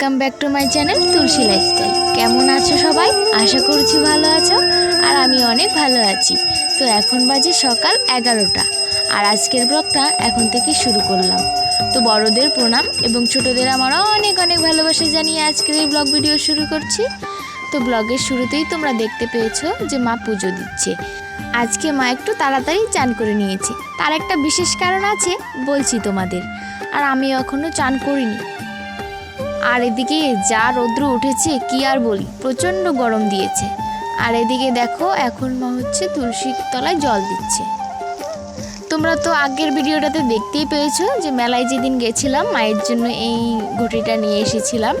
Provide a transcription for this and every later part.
Welcome back to my channel Tulsi lifestyle কেমন আছো সবাই? আশা করছি ভালো আছো, আর আমি অনেক ভালো আছি। তো এখন বাজে সকাল এগারোটা, আর আজকের ব্লগটা এখন থেকে শুরু করলাম। তো বড়দের প্রণাম, এবং ছোটদের আমার অনেক অনেক ভালোবাসা জানিয়ে আজকের এই ব্লগ ভিডিও শুরু করছি। তো ব্লগের শুরুতেই তোমরা দেখতে পেয়েছ যে মা পুজো দিচ্ছে। আজকে মা একটু তাড়াতাড়ি চান করে নিয়েছে। তার একটা বিশেষ কারণ আছে, বলছি তোমাদের। আর আমি এখনও চান করিনি। আর এদিকে যা রৌদ্র উঠেছে, কি আর বলি? প্রচণ্ড গরম দিয়েছে। আর এদিকে দেখো, এখন মা হচ্ছে তুলসীর তলায় জল দিচ্ছে। তোমরা তো আগের ভিডিওটাতে দেখতেই পেয়েছ যে মেলায় যেদিন গেছিলাম, মায়ের জন্য এই ঘটিটা নিয়ে এসেছিলাম।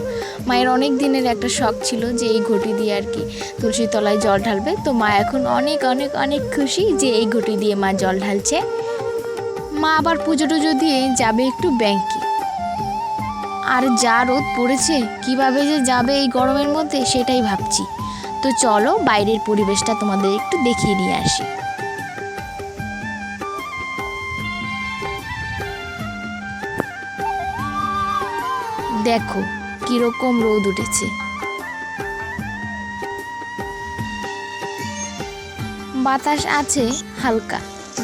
মায়ের অনেক দিনের একটা শখ ছিল যে এই ঘটি দিয়ে আর কি তুলসীর তলায় জল ঢালবে। তো মা এখন অনেক অনেক অনেক খুশি যে এই ঘটি দিয়ে মা জল ঢালছে। মা আবার পুজো টুজো দিয়ে যাবে একটু ব্যাংকে। আর যা রোদ পড়েছে, কীভাবে যে যাবে এই গরমের মধ্যে সেটাই ভাবছি। তো চলো বাইরের পরিবেশটা তোমাদের একটু দেখিয়ে নিয়ে আসি। দেখো, কীরকম রোদ উঠেছে। বাতাস আছে হালকা,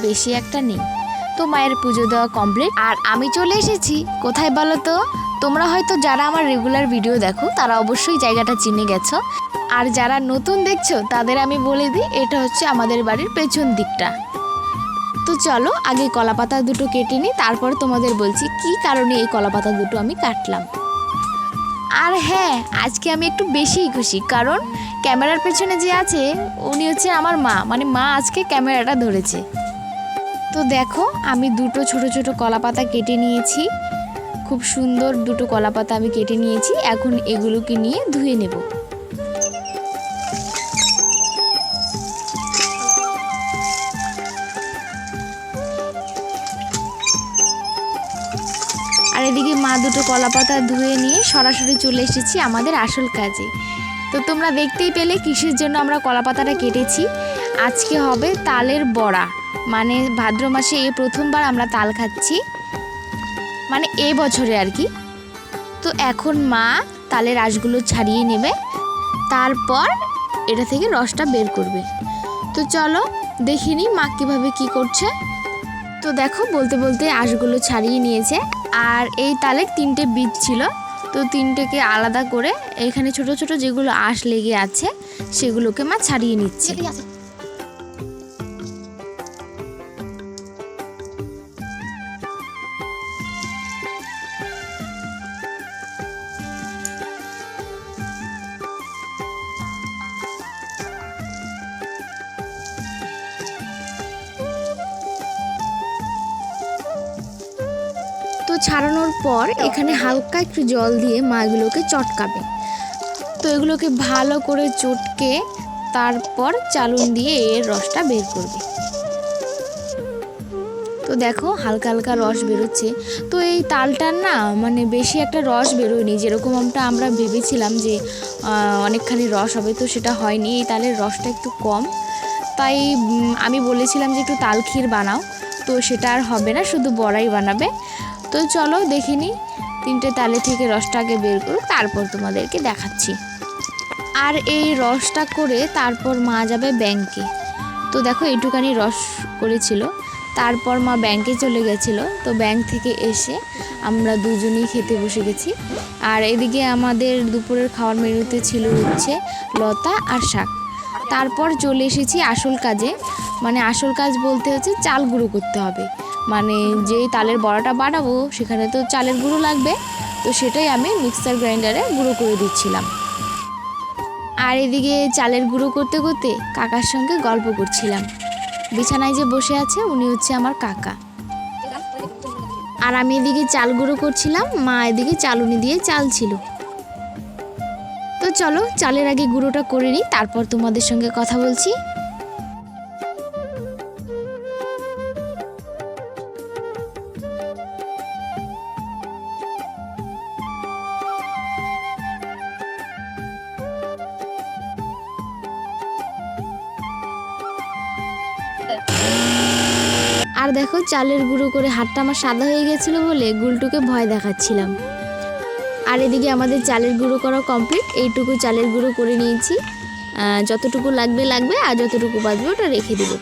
বেশি একটা নেই। তো মায়ের পুজো দেওয়া কমপ্লিট আর আমি চলে এসেছি, কোথায় বলো তো? তোমরা হয়তো যারা আমার রেগুলার ভিডিও দেখো, তারা অবশ্যই জায়গাটা চিনে গেছো। আর যারা নতুন দেখছ, তাদের আমি বলে দিই, এটা হচ্ছে আমাদের বাড়ির পেছন দিকটা। তো চলো, আগে কলাপাতা দুটো কেটে নিই, তারপর তোমাদের বলছি কি কারণে এই কলাপাতা দুটো আমি কাটলাম। আর হ্যাঁ আজকে আমি একটু বেশিই খুশি, কারণ ক্যামেরার পেছনে যে আছে, উনি হচ্ছে আমার মা মানে মা আজকে ক্যামেরাটা ধরেছে। তো দেখো, আমি দুটো ছোট ছোট কলাপাতা কেটে নিয়েছি। খুব সুন্দর দুটো কলাপাতা আমি কেটে নিয়েছি, এখন এগুলোকে নিয়ে ধুয়ে নেব। আর এদিকে মা দুটো কলাপাতা ধুয়ে নিয়ে সরাসরি চলে এসেছি আমাদের আসল কাজে। তো তোমরা দেখতেই পেলে কিসের জন্য আমরা কলাপাতাটা কেটেছি। আজকে হবে তালের বড়া মানে ভাদ্র মাসে এই প্রথমবার আমরা তাল খাচ্ছি। মানে এ বছরে আর কি। তো এখন মা তালের আঁশগুলো ছাড়িয়ে নেবে, তারপর এটা থেকে রসটা বের করবে। তো চলো দেখিনি মা কীভাবে কি করছে। তো দেখো বলতে বলতে আঁশগুলো ছাড়িয়ে নিয়েছে, আর এই তালের তিনটে বীজ ছিল। তো তিনটেকে আলাদা করে এখানে ছোট ছোট যেগুলো আঁশ লেগে আছে, সেগুলোকে মা ছাড়িয়ে নিচ্ছে। ছাড়ানোর পর এখানে হালকা একটু জল দিয়ে মাছগুলোকে চটকাবে। তো এগুলোকে ভালো করে চটকে তারপর চালুন দিয়ে এর রসটা বের করবে। তো দেখো হালকা হালকা রস বেরোচ্ছে। তো এই তালটার না মানে বেশি একটা রস বেরোয়নি। যেরকমটা আমরা ভেবেছিলাম যে অনেকখানি রস হবে তো সেটা হয়নি। এই তালের রসটা একটু কম। তাই আমি বলেছিলাম যে একটু তাল ক্ষীর বানাও। তো সেটা আর হবে না, শুধু বড়াই বানাবে। তো চলো দেখিনি তিনটে তালে থেকে রসটা আগে বের করুক, তারপর তোমাদেরকে দেখাচ্ছি। আর এই রসটা করে তারপর মা যাবে ব্যাংকে। তো দেখো এইটুকানি রস করেছিল। তারপর মা ব্যাংকে চলে গেছিল। তো ব্যাংক থেকে এসে আমরা দুজনেই খেতে বসে গেছি। আর এদিকে আমাদের দুপুরের খাওয়ার মেনুতে ছিল হচ্ছে লতা আর শাক। তারপর চলে এসেছি আসল কাজে। মানে আসল কাজ বলতে হচ্ছে চাল গুঁড়ো করতে হবে। মানে যেই তালের বড়াটা বানাবো, সেখানে তো চালের গুঁড়ো লাগবে। তো সেটাই আমি মিক্সার গ্রাইন্ডারে গুঁড়ো করে দিচ্ছিলাম। আর এদিকে চালের গুঁড়ো করতে করতে কাকার সঙ্গে গল্প করছিলাম। বিছানায় যে বসে আছে, উনি হচ্ছে আমার কাকা। আর আমি এদিকে চাল গুঁড়ো করছিলাম, মা এদিকে চালুনি দিয়ে চাল ছিল। তো চলো, চালের আগে গুঁড়োটা করে নিই, তারপর তোমাদের সঙ্গে কথা বলছি। আর দেখো চালের গুঁড়ো করে হাতটা আমার সাদা হয়ে গেছিল বলে গুলটুকে ভয় দেখাচ্ছিলাম। আর এদিকে আমাদের চালের গুঁড়ো করা কমপ্লিট এইটুকু চালের গুঁড়ো করে নিয়েছি। যতটুকু লাগবে লাগবে, আর যতটুকু বাঁচবে ওটা রেখে দেবো।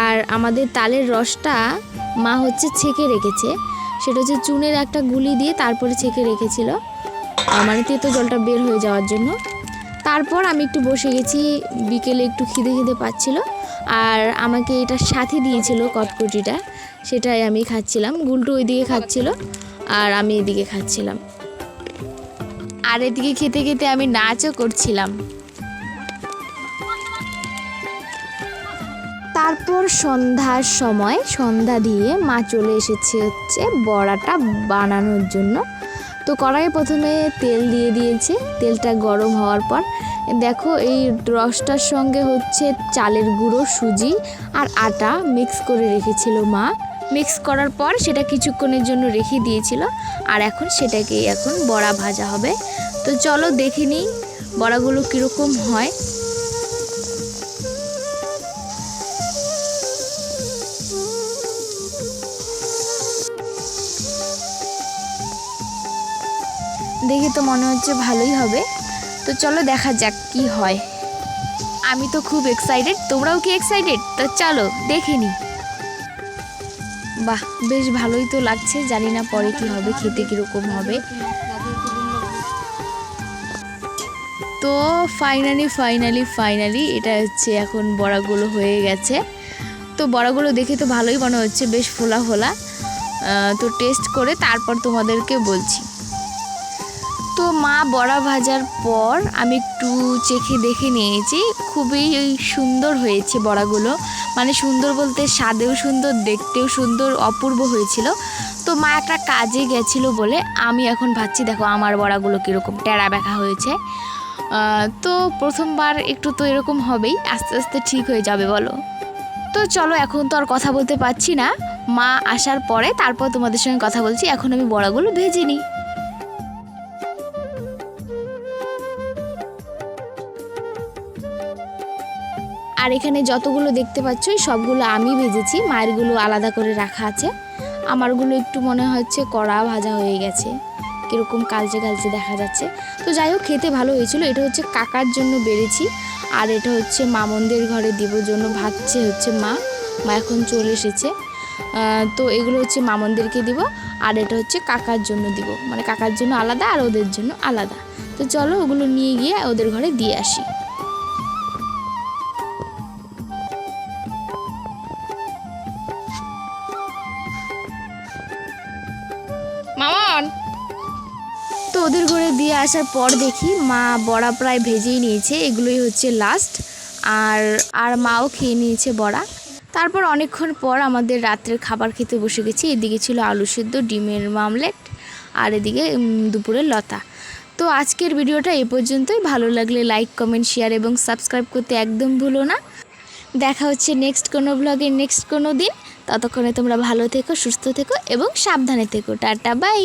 আর আমাদের তালের রসটা মা হচ্ছে ছেঁকে রেখেছে। সেটা হচ্ছে চুনের একটা গুলি দিয়ে তারপরে ছেঁকে রেখেছিল। মানে তেতো জলটা বের হয়ে যাওয়ার জন্য। তারপর আমি একটু বসে গেছি, বিকেলে একটু খিদে খিদে পাচ্ছিল। আর আমাকে এটা সাথে দিয়েছিল কটকটিটা, সেটাই আমি খাচ্ছিলাম। গুলটু ওইদিকে খাচ্ছিল আর আমি এদিকে খাচ্ছিলাম। আর এদিকে খেতে খেতে আমি নাচও করছিলাম। তারপর সন্ধ্যার সময় সন্ধ্যা দিয়ে মা চলে এসেছে হচ্ছে বড়াটা বানানোর জন্য। তো কড়াইয়ে প্রথমে তেল দিয়ে দিয়েছে। তেলটা গরম হওয়ার পর দেখো এই রসটার সঙ্গে হচ্ছে চালের গুঁড়ো, সুজি আর আটা মিক্স করে রেখেছিল মা। মিক্স করার পর সেটা কিছুক্ষণের জন্য রেখে দিয়েছিল আর এখন সেটাকে এখন বড়া ভাজা হবে। তো চলো দেখে নিই বড়াগুলো কীরকম হয়। দেখে তো মনে হচ্ছে ভালোই হবে। তো চলো দেখা যাক কি হয়। আমি তো খুব এক্সাইটেড তোমরাও কি এক্সাইটেড তো চলো, দেখে নি। বাহ, বেশ ভালোই তো লাগছে, জানি না পরে কি হবে, খেতে কীরকম হবে। তো ফাইনালি ফাইনালি ফাইনালি এটা হচ্ছে এখন বড়াগুলো হয়ে গেছে। তো বড়াগুলো দেখে তো ভালোই মনে হচ্ছে, বেশ ফোলা ফোলা। তো টেস্ট করে তারপর তোমাদেরকে বলছি। তো মা বড়া ভাজার পর আমি একটু চেখে দেখে নিয়েছি। খুবই সুন্দর হয়েছে বড়াগুলো। মানে সুন্দর বলতে স্বাদেও সুন্দর, দেখতেও সুন্দর, অপূর্ব হয়েছিল। তো মা একটা কাজে গেছিল বলে আমি এখন ভাবছি, দেখো আমার বড়াগুলো কীরকম টেরা ব্যাখা হয়েছে। তো প্রথমবার একটু তো এরকম হবেই, আস্তে আস্তে ঠিক হয়ে যাবে বলো। তো চলো এখন তো আর কথা বলতে পারছি না। মা আসার পরে তারপর তোমাদের সঙ্গে কথা বলছি, এখন আমি বড়াগুলো ভেজে নিই। আর এখানে যতগুলো দেখতে পাচ্ছ সবগুলো আমি ভেজেছি। মায়েরগুলো আলাদা করে রাখা আছে। আমারগুলো একটু মনে হচ্ছে কড়া ভাজা হয়ে গেছে। কীরকম কালচে কালচে দেখা যাচ্ছে। তো যাই হোক, খেতে ভালো হয়েছিল। এটা হচ্ছে কাকার জন্য বেড়েছি। আর এটা হচ্ছে মামনদের ঘরে দেবর জন্য ভাবছে হচ্ছে মা। মা এখন চলে এসেছে। তো এগুলো হচ্ছে মামনদেরকে দিব। আর এটা হচ্ছে কাকার জন্য দিব। মানে কাকার জন্য আলাদা আর ওদের জন্য আলাদা। তো চলো ওগুলো নিয়ে গিয়ে ওদের ঘরে দিয়ে আসি। দিয়ে আসার পর দেখি মা বড়া প্রায় ভেজেই নিয়েছে, এগুলোই হচ্ছে লাস্ট আর আর মাও খেয়ে নিয়েছে বড়া। তারপর অনেকক্ষণ পর আমাদের রাত্রের খাবার খেতে বসে গেছি, এদিকে ছিল আলু সেদ্ধ, ডিমের মামলেট, আর এদিকে দুপুরের লতা। তো আজকের ভিডিওটা এ পর্যন্তই, ভালো লাগলে লাইক কমেন্ট শেয়ার এবং সাবস্ক্রাইব করতে একদম ভুলো না। দেখা হচ্ছে নেক্সট কোনো ব্লগে নেক্সট কোনো দিন। ততক্ষণে তোমরা ভালো থেকো, সুস্থ থেকো এবং সাবধানে থেকো। Tata bye